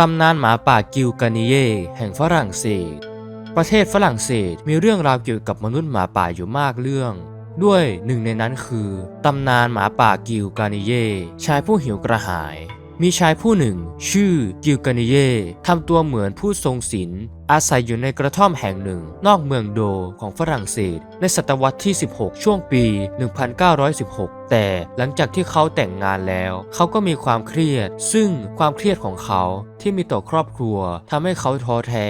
ตำนานหมาป่ากิลกานิเยแห่งฝรั่งเศส ประเทศฝรั่งเศสมีเรื่องราวเกี่ยวกับมนุษย์หมาป่าอยู่มากเรื่อง ด้วยหนึ่งในนั้นคือ ตำนานหมาป่ากิลกานิเยชายผู้หิวกระหาย มีชายผู้หนึ่ง ชื่อกิลกานิเย่ทำตัวเหมือนผู้ทรงศีลอาศัยอยู่ในกระท่อมแห่งหนึ่ง นอกเมืองโดของฝรั่งเศส ในศตวรรษที่ 16 ช่วงปี 1916 แต่หลังจากที่เขาแต่งงานแล้ว เขาก็มีความเครียด ซึ่งความเครียดของเขาที่มีต่อครอบครัวทำให้เขาท้อแท้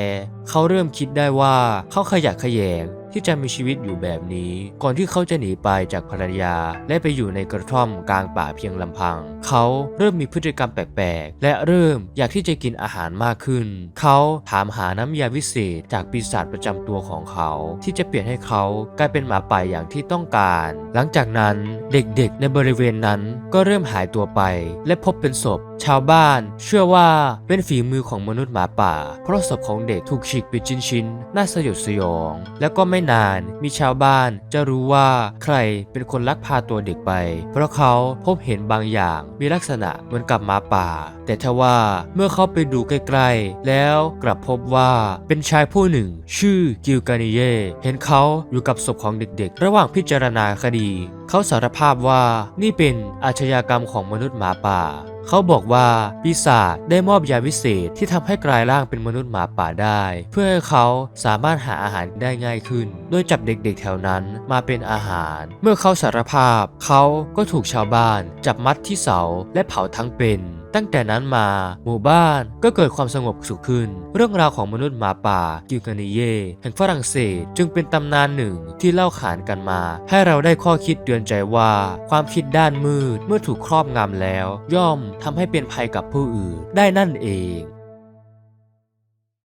เขาเริ่มคิดได้ว่าเขาขยะแขยง ที่จะมีชีวิตอยู่แบบนี้ ก่อนที่เขาจะหนีไปจากภรรยา และไปอยู่ในกระท่อมกลางป่าเพียงลำพัง เขาเริ่มมีพฤติกรรมแปลกๆ และเริ่มอยากที่จะกินอาหารมากขึ้น เขาถามหาน้ำยาวิเศษจากปีศาจประจำตัวของเขา ที่จะเปลี่ยนให้เขากลายเป็นหมาป่าอย่างที่ต้องการ หลังจากนั้นเด็กๆ ในบริเวณนั้นก็เริ่มหายตัวไป และพบเป็นศพ ชาวบ้านเชื่อว่าเป็นฝีมือของมนุษย์หมาป่า เพราะศพของเด็กถูกฉีกเป็นชิ้นๆน่าสยดสยอง แล้วก็ไม่นาน มีชาวบ้านจะรู้ว่าใครเป็นคนลักพาตัวเด็กไป เพราะเขาพบเห็นบางอย่างมีลักษณะเหมือนกับหมาป่า แต่ทว่าเมื่อเขาไปดูใกล้ๆ แล้วกลับพบว่าเป็นชายผู้หนึ่ง ชื่อกิลกานิเย เห็นเขาอยู่กับศพของเด็กๆ ระหว่างพิจารณาคดี เขาสารภาพว่านี่เป็นอาชญากรรมของมนุษย์หมาป่า เขาบอกว่าปีศาจได้มอบยาวิเศษที่ทำให้กลายร่างเป็นมนุษย์หมาป่าได้ เพื่อให้เขาสามารถหาอาหารได้ง่ายขึ้น โดยจับเด็กๆแถวนั้นมาเป็นอาหาร เมื่อเขาสารภาพ เขาก็ถูกชาวบ้าน จับมัดที่เสาและเผาทั้งเป็น ตั้งแต่นั้นมาหมู่บ้านก็เกิดความสงบสุขขึ้น เรื่องราวของมนุษย์หมาป่ากิวกานิเยแห่งฝรั่งเศสจึงเป็นตำนานหนึ่งที่เล่าขานกันมา ให้เราได้ข้อคิดเตือนใจว่า ความคิดด้านมืดเมื่อถูกครอบงำแล้ว ย่อมทำให้เป็นภัยกับผู้อื่นได้นั่นเอง